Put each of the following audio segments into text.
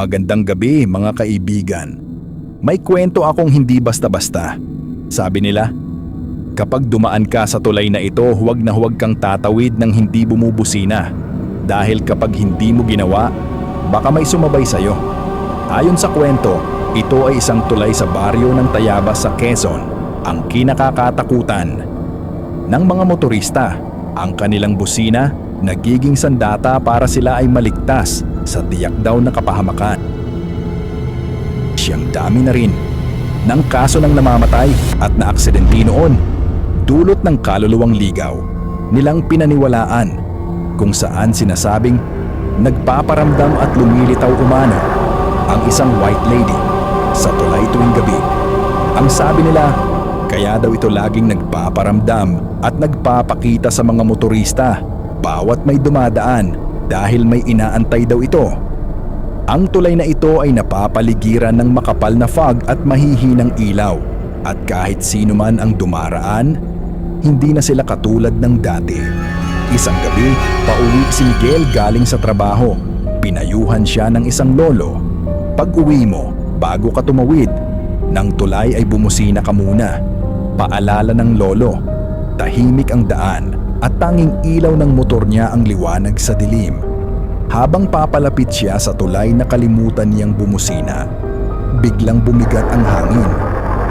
Magandang gabi mga kaibigan. May kwento akong hindi basta-basta. Sabi nila, kapag dumaan ka sa tulay na ito, huwag na huwag kang tatawid ng hindi bumubusina. Dahil kapag hindi mo ginawa, baka may sumabay sa'yo. Ayon sa kwento, ito ay isang tulay sa baryo ng Tayabas sa Quezon, ang kinakakatakutan ng mga motorista. Ang kanilang busina nagiging sandata para sila ay maligtas sa tiyak daw na kapahamakan. Siyang dami na rin ng kaso ng namamatay at naaksidente noon dulot ng kaluluwang ligaw nilang pinaniwalaan kung saan sinasabing nagpaparamdam at lumilitaw umano ang isang white lady sa tulay tuwing gabi. Ang sabi nila, kaya daw ito laging nagpaparamdam at nagpapakita sa mga motorista bawat may dumadaan dahil may inaantay daw ito. Ang tulay na ito ay napapaligiran ng makapal na fog at mahihinang ilaw at kahit sino man ang dumaraan, hindi na sila katulad ng dati. Isang gabi, pauwi si Miguel galing sa trabaho. Pinayuhan siya ng isang lolo. Pag uwi mo, bago ka tumawid, ng tulay ay bumusina ka muna. Paalala ng lolo, tahimik ang daan at tanging ilaw ng motor niya ang liwanag sa dilim. Habang papalapit siya sa tulay nakalimutan niyang bumusina, biglang bumigat ang hangin.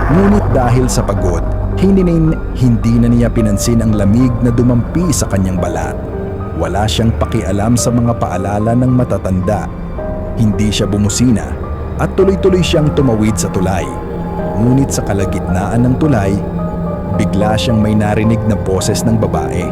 Ngunit dahil sa pagod, hindi na, hindi na niya pinansin ang lamig na dumampi sa kanyang balat. Wala siyang pakialam sa mga paalala ng matatanda. Hindi siya bumusina at tuloy-tuloy siyang tumawid sa tulay. Ngunit sa kalagitnaan ng tulay, bigla siyang may narinig na boses ng babae.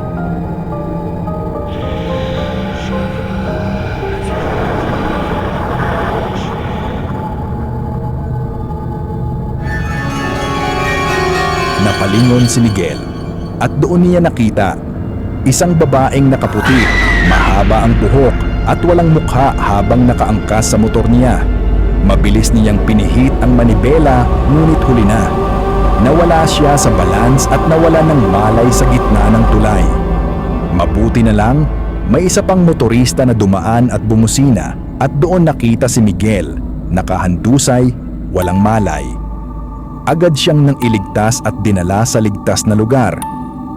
Napalingon si Miguel at doon niya nakita isang babaeng nakaputi, mahaba ang buhok at walang mukha habang nakaangkas sa motor niya. Mabilis niyang pinihit ang manibela ngunit huli na. Nawala siya sa balance at nawala ng malay sa gitna ng tulay. Mabuti na lang, may isa pang motorista na dumaan at bumusina at doon nakita si Miguel, nakahandusay, walang malay. Agad siyang nang iligtas at dinala sa ligtas na lugar.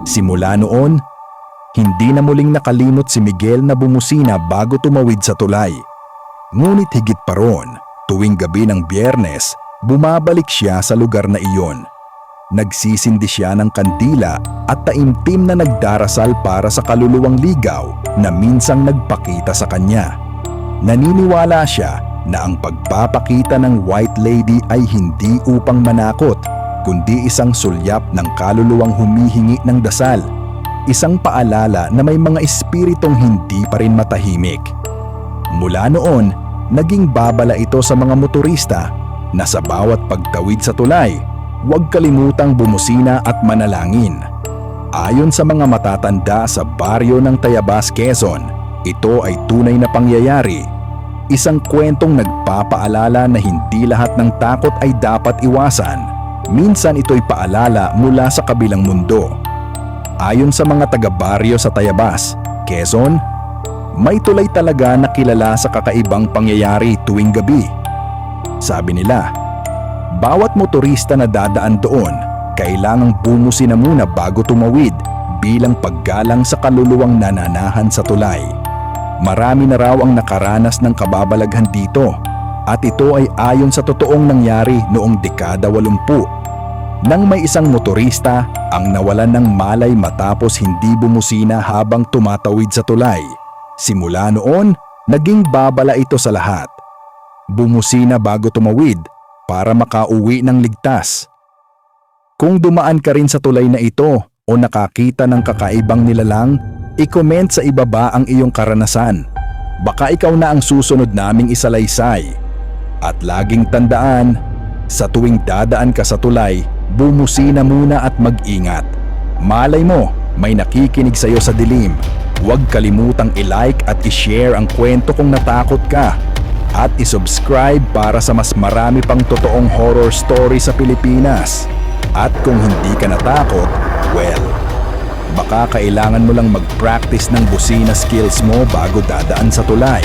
Simula noon, hindi na muling nakalimot si Miguel na bumusina bago tumawid sa tulay. Ngunit higit pa roon, tuwing gabi ng biyernes, bumabalik siya sa lugar na iyon. Nagsisindi siya ng kandila at taimtim na nagdarasal para sa kaluluwang ligaw na minsang nagpakita sa kanya. Naniniwala siya na ang pagpapakita ng White Lady ay hindi upang manakot, kundi isang sulyap ng kaluluwang humihingi ng dasal. Isang paalala na may mga espiritong hindi pa rin matahimik. Mula noon, naging babala ito sa mga motorista na sa bawat pagtawid sa tulay, huwag kalimutang bumusina at manalangin. Ayon sa mga matatanda sa baryo ng Tayabas, Quezon, ito ay tunay na pangyayari isang kwentong nagpapaalala na hindi lahat ng takot ay dapat iwasan. Minsan ito'y paalala mula sa kabilang mundo. Ayon sa mga taga-baryo sa Tayabas, Quezon, may tulay talaga na kilala sa kakaibang pangyayari tuwing gabi. Sabi nila, bawat motorista na dadaan doon, kailangang bumusin na muna bago tumawid bilang paggalang sa kaluluwang nananahan sa tulay. Marami na raw ang nakaranas ng kababalaghan dito at ito ay ayon sa totoong nangyari noong dekada 80 nang may isang motorista ang nawalan ng malay matapos hindi bumusina habang tumatawid sa tulay. Simula noon, naging babala ito sa lahat. Bumusina bago tumawid para makauwi ng ligtas. Kung dumaan ka rin sa tulay na ito o nakakita ng kakaibang nilalang, I-comment sa ibaba ang iyong karanasan. Baka ikaw na ang susunod naming isalaysay. At laging tandaan, sa tuwing dadaan ka sa tulay, bumusina muna at mag-ingat. Malay mo, may nakikinig sa iyo sa dilim. Huwag kalimutang i-like at i-share ang kwento kung natakot ka. At i-subscribe para sa mas marami pang totoong horror story sa Pilipinas. At kung hindi ka natakot, well, Baka kailangan mo lang mag-practice ng busina skills mo bago dadaan sa tulay.